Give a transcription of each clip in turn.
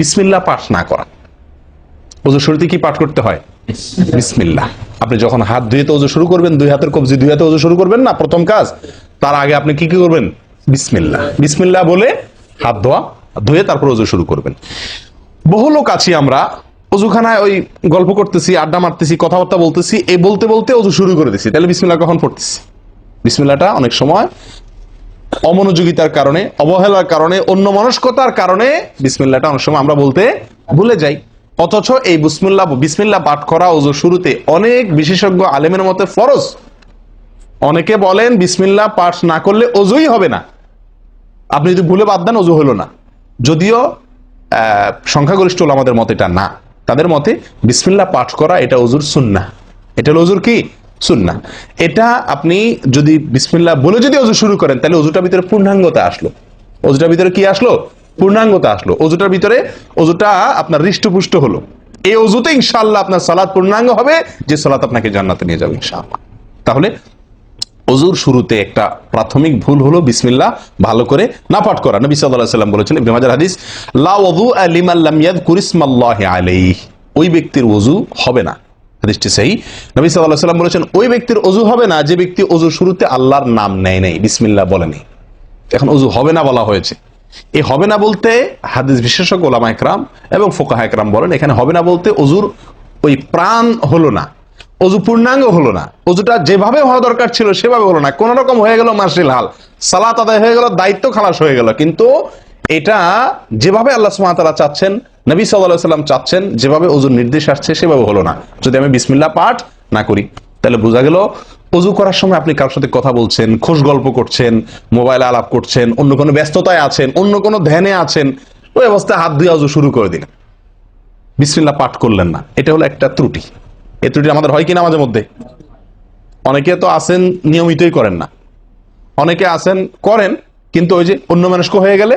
বিসমিল্লাহ পাঠ না করা অজু শুরুতে কি পাঠ করতে হয়? বিসমিল্লাহ। আপনি যখন হাত ধুয়ে তো অজু শুরু করবেন, দুই হাতের কবজি দুই হাতে অজু শুরু করবেন না প্রথম কাজ? তার আগে আপনি কি কি করবেন? বিসমিল্লাহ। বিসমিল্লাহ বলে হাত ধোয়া, ধুয়ে তারপর অজু শুরু করবেন। বহু লোক আছি আমরা অজুখানায় ওই গল্প করতেছি, আড্ডা মারতেছি, কথাবার্তা বলতেছি, এই বলতে বলতে অজু শুরু করে দিছি। তাহলে বিসমিল্লাহ কখন পড়তেছি? বিসমিল্লাহটা অনেক সময় অমনোযোগিতার কারণে, অবহেলার কারণে, অন্য মনস্কতার কারণে বিসমিল্লাহটা অনেক সময় আমরা বলতে ভুলে যাই। অথচ এই বিসমিল্লাহ বিসমিল্লাহ পাঠ করা ওজু শুরুতে অনেক বিশেষজ্ঞ আলেমের মতে ফরজ। অনেকে বলেন বিসমিল্লাহ পাঠ না করলে অজুই হবে না। আপনি যদি ভুলে বাদ দেন অজু হলো না। যদিও সংখ্যাগরিষ্ঠ আমাদের মতে এটা না। তাদের মতে বিসমিল্লাহ পাঠ করা এটা অজুর সুন্না এটা হলো অজুর কি? সুন্না। এটা আপনি যদি বিসমিল্লাহ বলে যদি অজু শুরু করেন, তাহলে অজুটার ভিতরে পূর্ণাঙ্গতা আসলো। অজুটার ভিতরে কি আসলো? পূর্ণাঙ্গতা আসলো। অজুটার ভিতরে অজুটা আপনার হৃষ্টপুষ্ট হলো। এই অজুতে ইনশাআল্লাহ আপনার সালাদ পূর্ণাঙ্গ হবে, যে সালাত আপনাকে জান্নাতে নিয়ে যাবে ইনশাআল্লাহ। তাহলে অজুর শুরুতে একটা প্রাথমিক ভুল হলো বিসমিল্লাহ, ভালো করে না পাঠ করা। নবী আলাইহি সাল্লাম বলেছেন ইবনে মাজাহ হাদিস, লা ওযু লিমান লাম ইয়াযকুর ইসমাল্লাহি আলাইহি। ওই ব্যক্তির ওযু হবে না। হাদিসটি সেই। নবী আলাইহি সাল্লাম বলেছেন, ওই ব্যক্তির অজু হবে না, যে ব্যক্তি ওযুর শুরুতে আল্লাহর নাম নেয় নাই। বিসমিল্লাহ বলেনি। এখন অজু হবে না বলা হয়েছে। এই হবে না বলতে হাদিস বিশেষজ্ঞ ওলামা একরাম এবং ফোকাহা একরাম বলেন, এখানে হবে না বলতে অজুর ওই প্রাণ হলো না, অজু পূর্ণাঙ্গ হলো না, অজুটা যেভাবে হওয়া দরকার ছিল সেভাবে হলো না কোন রকম হয়ে গেল মার্শিল হাল, সালাত আদায় হয়ে গেল, দায়িত্ব খালাস হয়ে গেল, কিন্তু এটা যেভাবে আল্লাহ সুমাতালা চাচ্ছেন নবী সাল্লাহ সাল্লাম চাচ্ছেন, যেভাবে অজুর নির্দেশ আসছে, সেভাবে হলো না। যদি আমি বিসমিল্লাহ পাঠ না করি, তাহলে বোঝা গেল অজু করার সময় আপনি কারোর সাথে কথা বলছেন, খোশ গল্প করছেন, মোবাইলে আলাপ করছেন, অন্য কোনো ব্যস্ততায় আছেন, অন্য কোনো ধ্যানে আছেন, ওই অবস্থায় হাত ধুয়ে অজু শুরু করে দিলেন বিসমিল্লাহ পাঠ করলেন না। এটা হলো একটা ত্রুটি। এই ত্রুটি আমাদের হয় কিনা মাঝে মধ্যে? অনেকে তো আছেন, নিয়মিতই করেন না। অনেকে আছেন, করেন, কিন্তু ওই যে অন্য মানুষকে হয়ে গেলে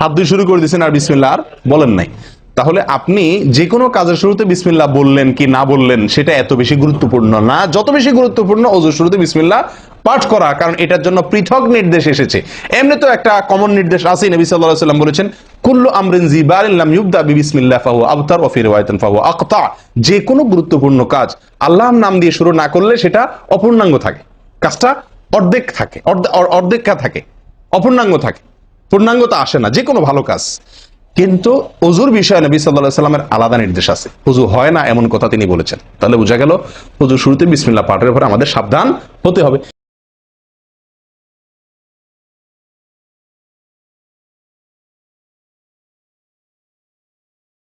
হাত ধুয়ে শুরু করে দিয়েছেন আর বিসমিল্লা আর বলেন নাই। তাহলে আপনি যে কোনো কাজের শুরুতে বিসমিল্লা বললেন কি না বললেন, সেটা এত বেশি গুরুত্বপূর্ণ না। যত বেশি গুরুত্বপূর্ণ অজুর শুরুতে বিসমিল্লাহ পাঠ করা, কারণ এটার জন্য পৃথক নির্দেশ এসেছে। এমনি তো একটা কমন নির্দেশ আছে, নবী আলাইহি সাল্লাম বলেছেন, কুল্লু আমরিন জিবারিন লাম ইউবদা বিবিসমিল্লাহ ফাহু আবতার ওয়া ফি রিওয়ায়াতিন ফাহু আকতা যে কোনো গুরুত্বপূর্ণ কাজ আল্লাহর নাম দিয়ে শুরু না করলে সেটা অপূর্ণাঙ্গ থাকে। কাজটা অর্ধেক থাকে, অর্ধে- অর- অর্ধেকা থাকে, অপূর্ণাঙ্গ থাকে। পূর্ণাঙ্গতা আসে না, যে কোনো ভালো কাজ। কিন্তু অজুর বিষয়ে নবী সাল্লাহ সাল্লামের আলাদা নির্দেশ আছে। অজু হয় না এমন কথা তিনি বলেছেন। তাহলে বোঝা গেল অজুর শুরুতে বিসমিল্লা পাঠের উপরে আমাদের সাবধান হতে হবে।